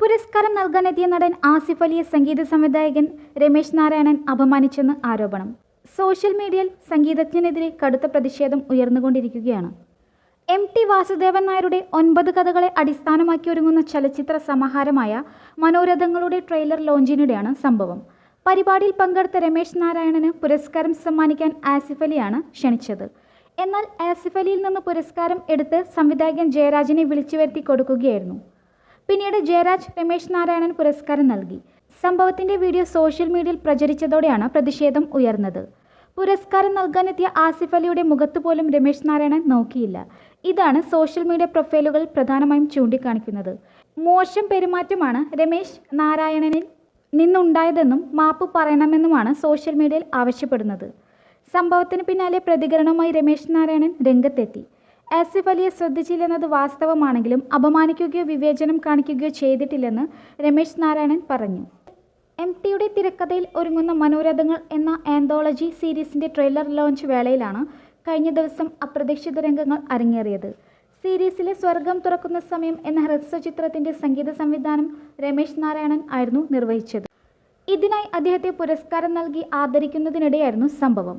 പുരസ്കാരം നൽകാനെത്തിയ നടൻ ആസിഫ് അലിയെ സംഗീത സംവിധായകൻ രമേശ് നാരായണൻ അപമാനിച്ചെന്ന് ആരോപണം. സോഷ്യൽ മീഡിയയിൽ സംഗീതജ്ഞനെതിരെ കടുത്ത പ്രതിഷേധം ഉയർന്നുകൊണ്ടിരിക്കുകയാണ്. എം ടി വാസുദേവൻ നായരുടെ ഒൻപത് കഥകളെ അടിസ്ഥാനമാക്കി ഒരുങ്ങുന്ന ചലച്ചിത്ര സമാഹാരമായ മനോരഥങ്ങളുടെ ട്രെയിലർ ലോഞ്ചിനിടെയാണ് സംഭവം. പരിപാടിയിൽ പങ്കെടുത്ത രമേശ് നാരായണന് പുരസ്കാരം സമ്മാനിക്കാൻ ആസിഫ് അലിയാണ് ക്ഷണിച്ചത്. എന്നാൽ ആസിഫ് അലിയിൽ നിന്ന് പുരസ്കാരം എടുത്ത് സംവിധായകൻ ജയരാജനെ വിളിച്ചു വരുത്തി കൊടുക്കുകയായിരുന്നു. പിന്നീട് ജയരാജ് രമേശ് നാരായണൻ പുരസ്കാരം നൽകി. സംഭവത്തിന്റെ വീഡിയോ സോഷ്യൽ മീഡിയയിൽ പ്രചരിച്ചതോടെയാണ് പ്രതിഷേധം ഉയർന്നത്. പുരസ്കാരം നൽകാനെത്തിയ ആസിഫ് അലിയുടെ മുഖത്ത് പോലും രമേശ് നാരായണൻ നോക്കിയില്ല. ഇതാണ് സോഷ്യൽ മീഡിയ പ്രൊഫൈലുകൾ പ്രധാനമായും ചൂണ്ടിക്കാണിക്കുന്നത്. മോശം പെരുമാറ്റമാണ് രമേശ് നാരായണനിൽ നിന്നുണ്ടായതെന്നും മാപ്പ് പറയണമെന്നുമാണ് സോഷ്യൽ മീഡിയയിൽ ആവശ്യപ്പെടുന്നത്. സംഭവത്തിന് പിന്നാലെ പ്രതികരണവുമായി രമേശ് നാരായണൻ രംഗത്തെത്തി. ആസിഫ് അലിയെ ശ്രദ്ധിച്ചില്ലെന്നത് വാസ്തവമാണെങ്കിലും അപമാനിക്കുകയോ വിവേചനം കാണിക്കുകയോ ചെയ്തിട്ടില്ലെന്ന് രമേശ് നാരായണൻ പറഞ്ഞു. എം ടിയുടെ തിരക്കഥയിൽ ഒരുങ്ങുന്ന മനോരഥങ്ങൾ എന്ന ആന്തോളജി സീരീസിന്റെ ട്രെയിലർ ലോഞ്ച് വേളയിലാണ് കഴിഞ്ഞ ദിവസം അപ്രതീക്ഷിത രംഗങ്ങൾ അരങ്ങേറിയത്. സീരീസിലെ സ്വർഗം തുറക്കുന്ന സമയം എന്ന ഹ്രസ്വ ചിത്രത്തിന്റെ സംഗീത സംവിധാനം രമേശ് നാരായണൻ ആയിരുന്നു നിർവഹിച്ചത്. ഇതിനായി അദ്ദേഹത്തെ പുരസ്കാരം നൽകി ആദരിക്കുന്നതിനിടെയായിരുന്നു സംഭവം.